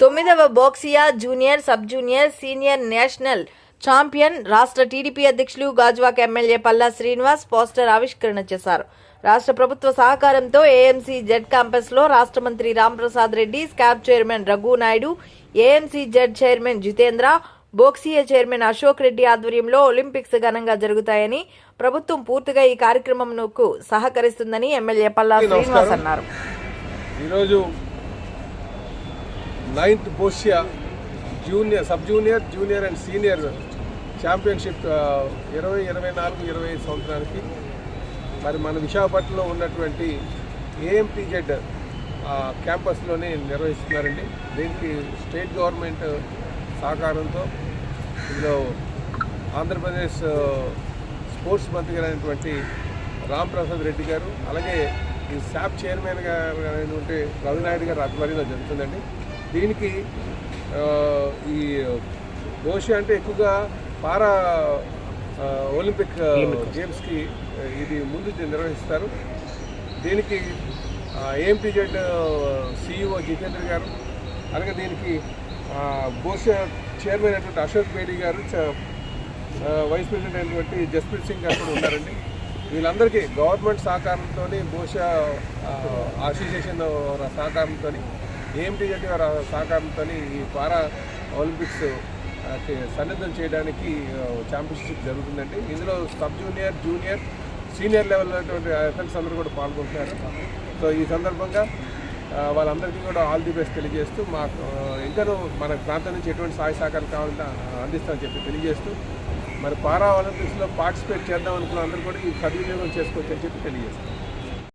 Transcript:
తొమ్మిదవ boccia junior sub junior senior national champion రాష్ట్ర TDP అధ్యక్షులు గాజువాక ఎమ్మెల్యే పల్లా శ్రీనివాస్ పోస్టర్ ఆవిష్కరణ చేశారు. రాష్ట్ర ప్రభుత్వ సహకారంతో ఏఎంసీ జెడ్ క్యాంపస్లో రాష్ట్ర మంత్రి Ramprasad Reddy scab chairman Raghu Naidu AMC Z chairman Jitendra boccia chairman Ashok Reddy ఆధ్వర్యంలో ఒలింపిక్స్ ఘనంగా జరుగుతాయని ప్రభుత్వం పూర్తిగా ఈ కార్యక్రమంకు సహకరిస్తుందని ఎమ్మెల్యే పల్లా శ్రీనివాస్ అన్నారు. ఈరోజు ninth boccia junior sub junior junior and senior championship ఇరవై ఇరవై నాలుగు ఇరవై ఐదు సంవత్సరానికి. మరి మన విశాఖపట్నంలో ఉన్నటువంటి ఏఎంపీజెడ్ క్యాంపస్లోనే నిర్వహిస్తున్నారండి. దీనికి స్టేట్ గవర్నమెంట్ సహకారంతో ఇందులో ఆంధ్రప్రదేశ్ స్పోర్ట్స్ మంత్రి గారు అయినటువంటి రామ్ ప్రసాద్ రెడ్డి గారు అలాగే ఈ శాప్ చైర్మన్ గారు అయినటువంటి రవినాయుడు గారు ఆధ్వర్యంలో జరుగుతుందండి. దీనికి ఈ బోషి అంటే ఎక్కువగా పారా ఒలింపిక్ గేమ్స్కి ఇది ముందు నిర్వహిస్తారు. దీనికి ఏఎంపీజెడ్ సిఇఓ జితేంద్ర గారు అలాగే దీనికి బోష చైర్మన్ అయినటువంటి అశోక్ బేడి గారు వైస్ ప్రెసిడెంట్ అయినటువంటి జస్ప్రీత్ సింగ్ గారు కూడా ఉన్నారండి. వీళ్ళందరికీ గవర్నమెంట్ సహకారంతో బహుశా అసోసియేషన్ సహకారంతో ఏఎంటీజెడ్ గారి సహకారంతో ఈ పారా ఒలింపిక్స్ సన్నిధం చేయడానికి ఛాంపియన్షిప్ జరుగుతుందండి. ఇందులో sub junior junior senior level ఉన్నటువంటి అథ్లెట్స్ అందరూ కూడా పాల్గొంటున్నారు. సో ఈ సందర్భంగా వాళ్ళందరికీ కూడా ఆల్ ది బెస్ట్ తెలియజేస్తూ మాకు ఆ, ఇంకనూ మన ప్రాంతం నుంచి ఎటువంటి సహాయ సహకారం కావాలంటే అందిస్తామని చెప్పి తెలియజేస్తూ మరి పారా ఒలింపిక్స్లో పార్టిసిపేట్ చేద్దాం అనుకున్న అందరూ కూడా ఈ సద్వినియోగం చేసుకోవచ్చు అని చెప్పి తెలియజేస్తాం